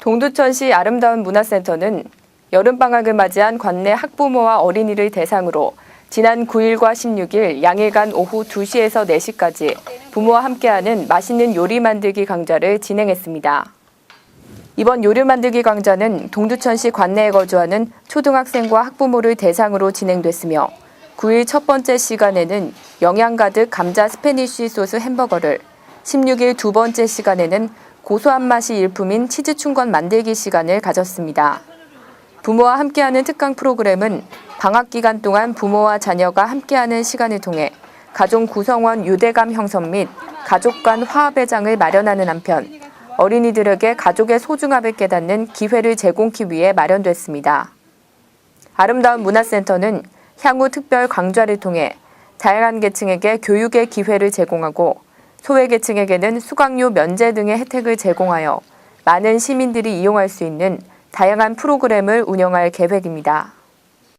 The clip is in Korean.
동두천시 아름다운 문화센터는 여름방학을 맞이한 관내 학부모와 어린이를 대상으로 지난 9일과 16일 양일간 오후 2시에서 4시까지 부모와 함께하는 맛있는 요리 만들기 강좌를 진행했습니다. 이번 요리 만들기 강좌는 동두천시 관내에 거주하는 초등학생과 학부모를 대상으로 진행됐으며 9일 첫 번째 시간에는 영양 가득 감자 스페니쉬 소스 햄버거를 16일 두 번째 시간에는 고소한 맛이 일품인 치즈 충건 만들기 시간을 가졌습니다. 부모와 함께하는 특강 프로그램은 방학 기간 동안 부모와 자녀가 함께하는 시간을 통해 가족 구성원 유대감 형성 및 가족 간 화합의 장을 마련하는 한편 어린이들에게 가족의 소중함을 깨닫는 기회를 제공하기 위해 마련됐습니다. 아름다운 문화센터는 향후 특별 강좌를 통해 다양한 계층에게 교육의 기회를 제공하고 소외계층에게는 수강료 면제 등의 혜택을 제공하여 많은 시민들이 이용할 수 있는 다양한 프로그램을 운영할 계획입니다.